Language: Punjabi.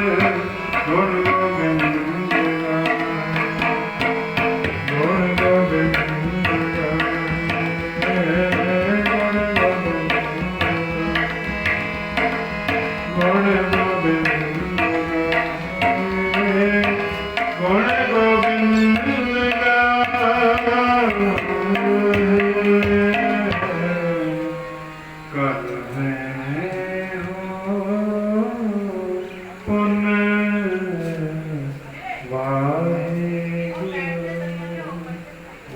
Gönül